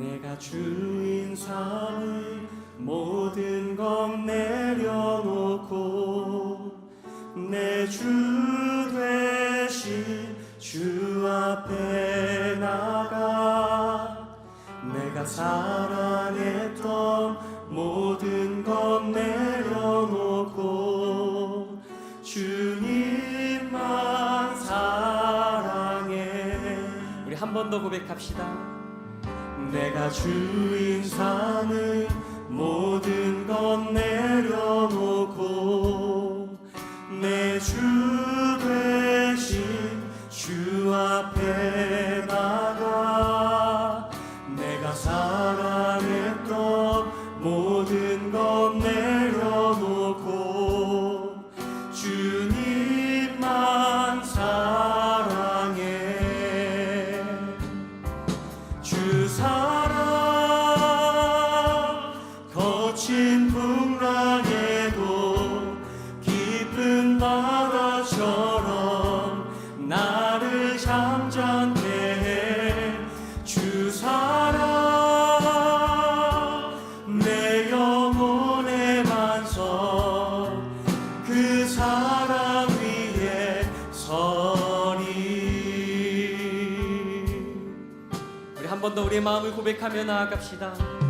내가 주인 삼을 모든 것 내려놓고 내 주 되신 주 앞에 나가 내가 사랑했던 모든 것 내려놓고 주님만 사랑해. 우리 한 번 더 고백합시다 내가 주인 삼은 모든 것 내려놓고 내주 거친 풍랑에도 깊은 바다처럼 나를 잠잠케 해주 사랑 내 영혼의 반석 그 사랑 위에 서리 우리 한 번 더 우리의 마음을 고백하며 나아갑시다.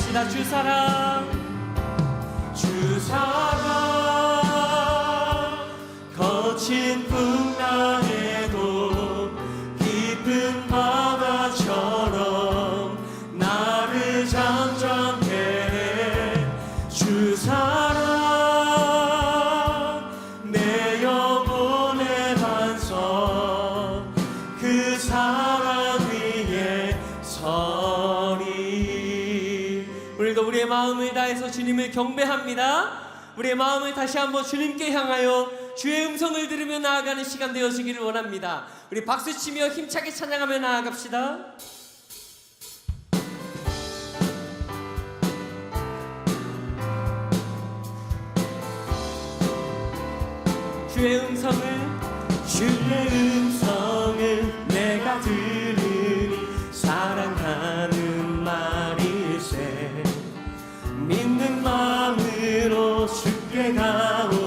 더 고백합시다 주 사랑 경배합니다. 우리의 마음을 다시 한번 주님께 향하여 주의 음성을 들으며 나아가는 시간 되어지기를 원합니다. 우리 박수치며 힘차게 찬양하며 나아갑시다. 주의 음성을 주의 주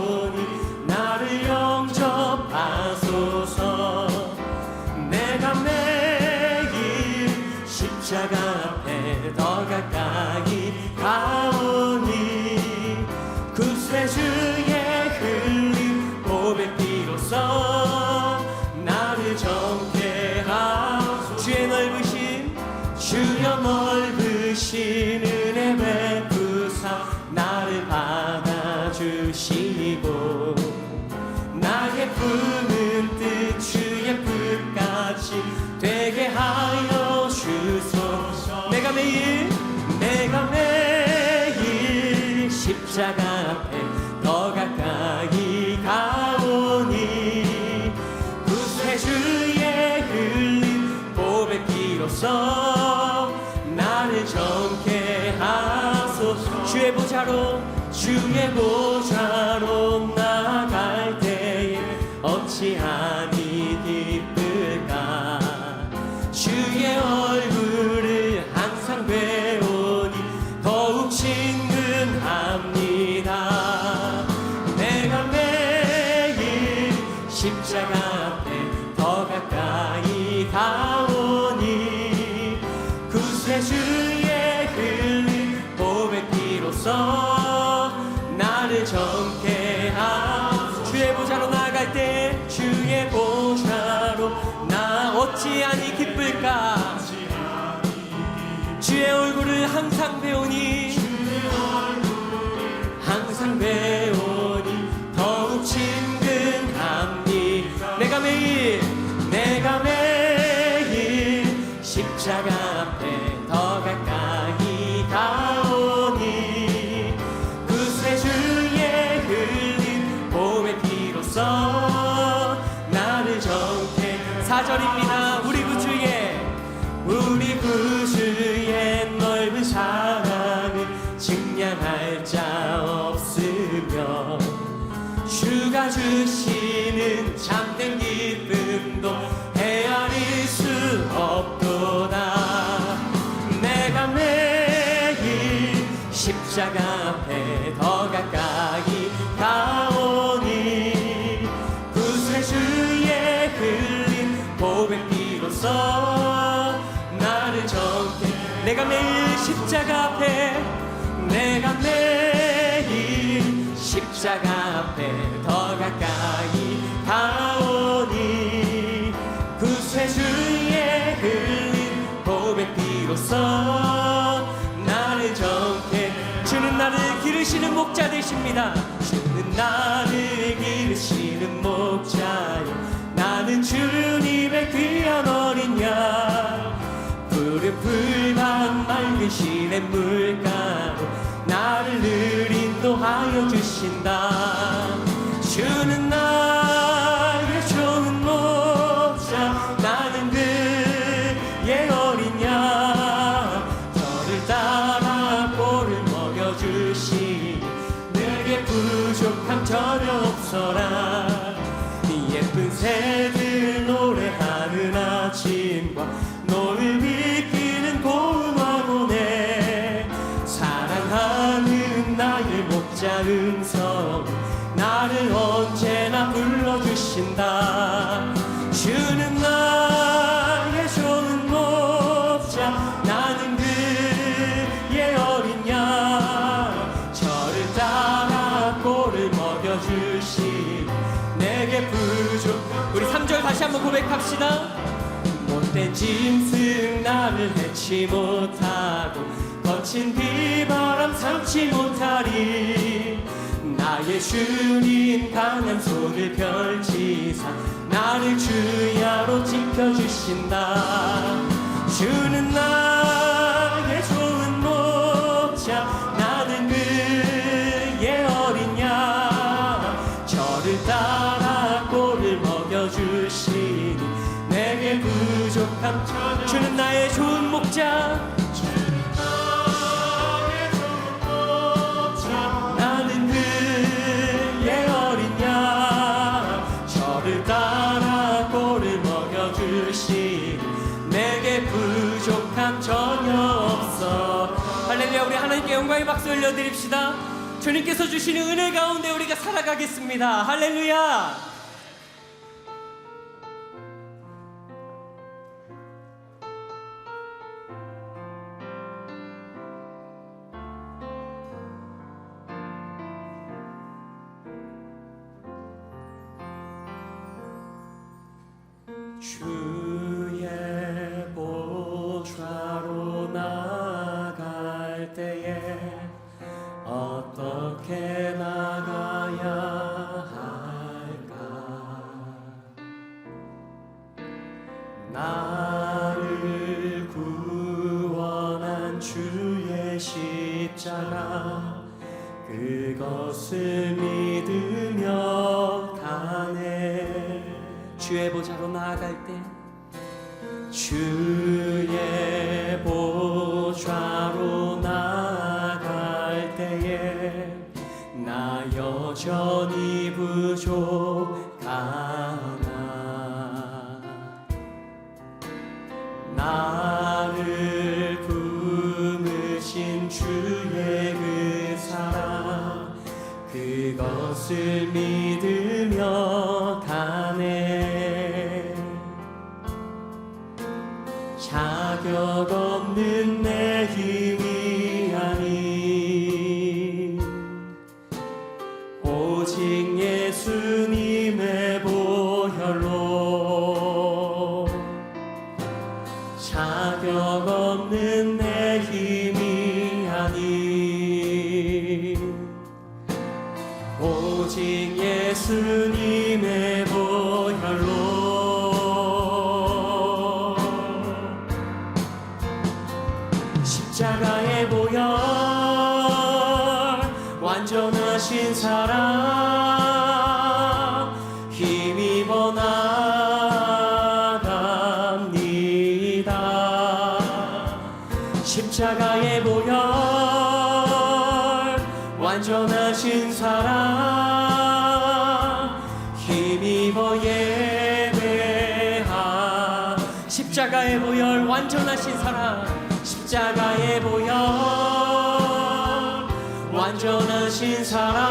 비로소 나를 정케 하소서. 주의 보좌로 주의 보좌 함 항상 배우니 십자가 앞에 더 가까이 가오니 구세 주의 흘린 비로써 나를 정케 내가 매일 십자가 앞에 내가 매일 십자가 기르시는 목자 되십니다. 주는 나를 기르시는 목자요. 나는 주님의 귀한 어린 양. 푸른 풀밭 맑은 시냇 물가로 나를 늘 인도하여 주신다. 주는 나 음성 나를 언제나 불러주신다. 주는 나의 좋은 목자 나는 그의 어린 양. 저를 따라 꼴을 먹여주시 내게 부족. 우리 3절 다시 한번 고백합시다. 못된 짐승 나를 해치 못하고 거친 비바람 삼지 못하리 나의 주님 강한 손을 펼치사 나를 주야로 지켜주신다. 주는 나의 좋은 목자 나는 그의 어린 양. 저를 따라 꼴을 먹여주시니 내게 부족함. 주는 나의 좋은 목자 부족함 전혀 없어. 할렐루야 우리 하나님께 영광의 박수 올려드립시다. 주님께서 주시는 은혜 가운데 우리가 살아가겠습니다. 할렐루야. 주 여전히 부족하나 나를 품으신 주의 그 사랑 그것을 믿으며 가네. 자격 없는 내 힘 사랑 힘입어 나갑니다. 십자가의 보혈 완전하신 사랑 힘입어 예배하. 십자가의 보혈 완전하신 사랑 십자가의 보혈 완전하신 사랑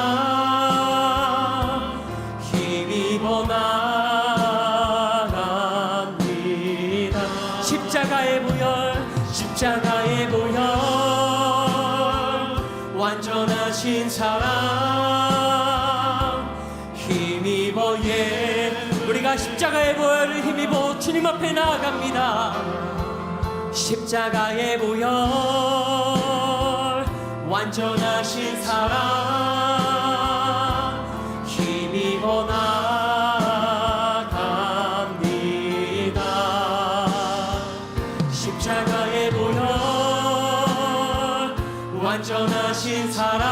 힘입어 나갑니다. 십자가의 보혈 십자가의 보혈 완전하신 사랑 힘입어 예. 우리가 십자가의 보혈을 힘입어 주님 앞에 나아갑니다. 십자가의 보혈 완전하신 사랑 힘입어 나갑니다. 십자가의 보혈 완전하신 사랑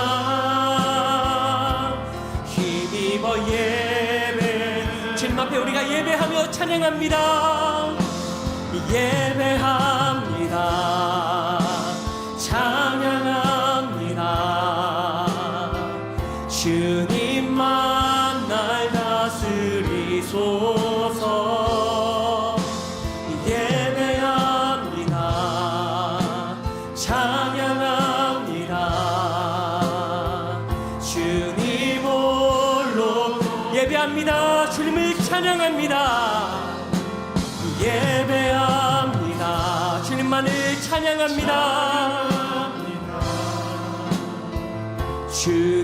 힘입어 예배. 주님 앞에 우리가 예배하며 찬양합니다. 예배합 주님만 날 다스리소서. 예배합니다. 찬양합니다. 주님 홀로 예배합니다. 주님을 찬양합니다. 예배합니다. 주님만을 찬양합니다. 주